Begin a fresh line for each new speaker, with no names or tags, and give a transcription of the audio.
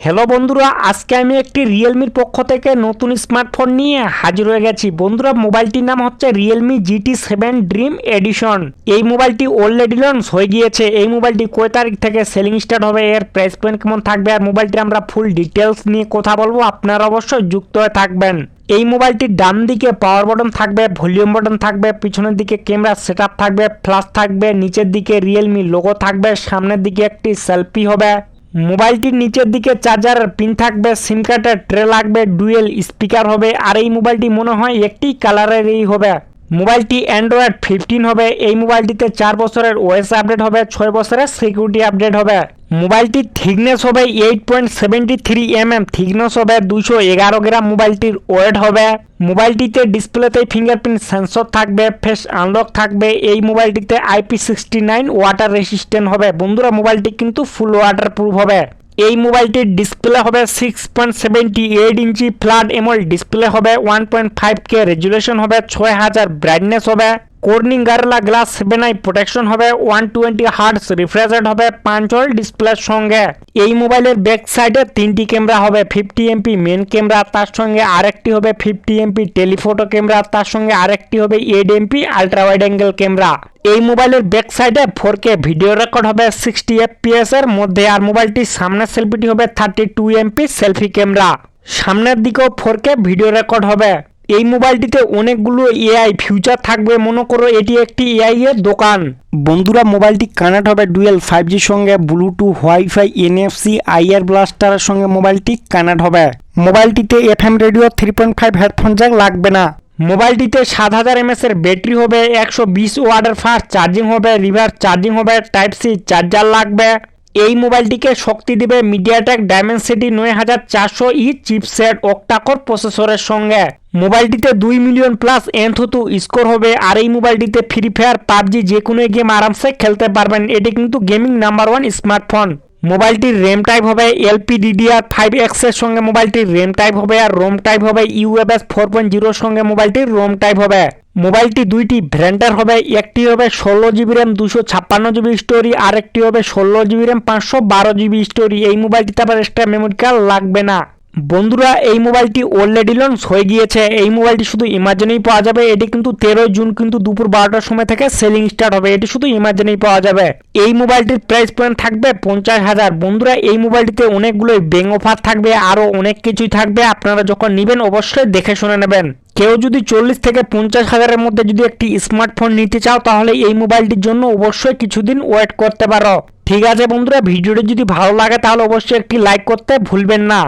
Hello বন্ধুরা, আজকে আমি একটি রিয়েলমির পক্ষ থেকে নতুন স্মার্টফোন নিয়ে হাজির হয়ে গেছি। বন্ধুরা, মোবাইলটির নাম হচ্ছে Realme GT seven dream edition এই মোবাইলটি অলরেডি লঞ্চ হয়ে গিয়েছে। এই মোবাইলটি কয় তারিখ থেকে সেলিং স্টার্ট হবে, এর প্রাইস পয়েন্ট কেমন থাকবে, আর মোবাইলটি আমরা ফুল ডিটেলস নিয়ে কথা বলব। আপনারা অবশ্যই যুক্ত হয়ে থাকবেন। এই মোবাইলটির ডান দিকে পাওয়ার বাটন থাকবে ভলিউম বাটন থাকবে, পিছনের দিকে ক্যামেরা সেট থাকবে ফ্ল্যাশ থাকবে, নিচের দিকে রিয়েলমি লোগো থাকবে, সামনের দিকে একটি সেলফি হবে। মোবাইলটির নিচের দিকে চার্জার, পিন থাকবে, সিম কার্ডের ট্রে লাগবে, ডুয়েল স্পিকার হবে, আর এই মোবাইলটি মনে হয় একটি কালারেরই হবে। মোবাইলটি অ্যান্ড্রয়েড ফিফটিন হবে, এই মোবাইলটিতে চার বছরের ওয়েস আপডেট হবে, ছয় বছরের সিকিউরিটি আপডেট হবে। মোবাইলটির থিকনেস হবে eight point seventy three M M thickness হবে দুশো এগারো গ্রাম, মোবাইলটির ওয়েট হবে, মোবাইলটিতে ডিসপ্লেতে ফিঙ্গারপ্রিন্ট সেন্সর থাকবে, ফেস আনলক থাকবে, এই মোবাইলটিতে IP sixty nine water resistant হবে। বন্ধুরা, মোবাইলটি কিন্তু ফুল ওয়াটার প্রুফ হবে। এই মোবাইলটির ডিসপ্লে হবে six point seventy eight inch flat AMOLED display হবে one point five K resolution হবে, ছয় হাজার ব্রাইটনেস হবে। Gorilla glass seven eye protection হবে ওয়ান টোয়েন্টি রিফ্রেশ রেট হবে পাঁচ ওয়াল ডিসপ্লের সঙ্গে। এই মোবাইলের ব্যাক সাইডে তিনটি ক্যামেরা হবে ফিফটি এমপি মেন ক্যামেরা তার সঙ্গে আরেকটি হবে ফিফটি এমপি টেলিফোটো ক্যামেরা তার সঙ্গে আরেকটি হবে eight MP ultra wide angle camera এই মোবাইলের ব্যাক সাইডে ফোর কে ভিডিও রেকর্ড হবে সিক্সটি এফপিএস এর মধ্যে, আর মোবাইলটির সামনের সেলফিটি হবে thirty two MP selfie camera সামনের দিকেও ফোর কে ভিডিও রেকর্ড হবে। এই মোবাইলটিতে অনেকগুলো এআই ফিউচার থাকবে। মনে করো এটি একটি এআই এর দোকান। বন্ধুরা, মোবাইলটি কানেক্ট হবে ডুয়েল ফাইভ জির সঙ্গে ব্লুটুথ ওয়াইফাই এনএফসি আইআর ব্লাস্টারের সঙ্গে মোবাইলটি কানেক্ট হবে। মোবাইলটিতে FM radio three point five headphone jack লাগবে না। মোবাইলটিতে সাত হাজার এমএস এর ব্যাটারি হবে, একশো বিশ ওয়াটের ফাস্ট চার্জিং হবে রিভার্স চার্জিং হবে টাইপ সি চার্জার লাগবে। এই মোবাইলটিকে শক্তি দেবে মিডিয়াটেক ডায়মেনসিটি নয় হাজার চারশো ই চিপসেট অক্টাকোর প্রসেসরের সঙ্গে। মোবাইলটিতে দুই মিলিয়ন প্লাস এনথুতু স্কোর হবে, আর এই মোবাইলটিতে ফ্রি ফায়ার পাবজি যে কোনো গেম আরামসে খেলতে পারবেন। এটি কিন্তু গেমিং নাম্বার ওয়ান স্মার্টফোন মোবাইলটির র্যাম টাইপ হবে এলপিডিডিআর ফাইভ এক্সের সঙ্গে মোবাইলটির র্যাম টাইপ হবে, আর রোম টাইপ হবে ইউএফএস ফোর পয়েন্ট জিরোর সঙ্গে মোবাইলটির রোম টাইপ হবে। মোবাইলটি দুইটি ভ্যারেন্টার হবে, একটি হবে ষোলো জিবি র্যাম দুশো ছাপ্পান্ন জিবি স্টোরি, আর একটি হবে ষোলো জিবি র্যাম, পাঁচশো বারো জিবি স্টোরি। এই মোবাইলটিতে আবার এক্সট্রা মেমোরি কার্ড লাগবে না। বন্ধুরা, এই মোবাইলটি অলরেডি লঞ্চ হয়ে গিয়েছে। এই মোবাইলটি শুধু ইমার্জেনেই পাওয়া যাবে। এটি কিন্তু তেরোই জুন কিন্তু দুপুর বারোটার সময় থেকে সেলিং স্টার্ট হবে। এটি শুধু ইমার্জেনেই পাওয়া যাবে। এই মোবাইলটির প্রাইস পয়েন্ট থাকবে পঞ্চাশ হাজার। বন্ধুরা, এই মোবাইলটিতে অনেকগুলোই ব্যাং অফার থাকবে, আরও অনেক কিছুই থাকবে। আপনারা যখন নেবেন, অবশ্যই দেখে শুনে নেবেন। কেউ যদি চল্লিশ থেকে পঞ্চাশ হাজারের মধ্যে যদি একটি স্মার্টফোন নিতে চাও, তাহলে এই মোবাইলটির জন্য অবশ্যই কিছুদিন ওয়েট করতে পারো। ঠিক আছে বন্ধুরা, ভিডিওটি যদি ভালো লাগে, তাহলে অবশ্যই একটি লাইক করতে ভুলবেন না।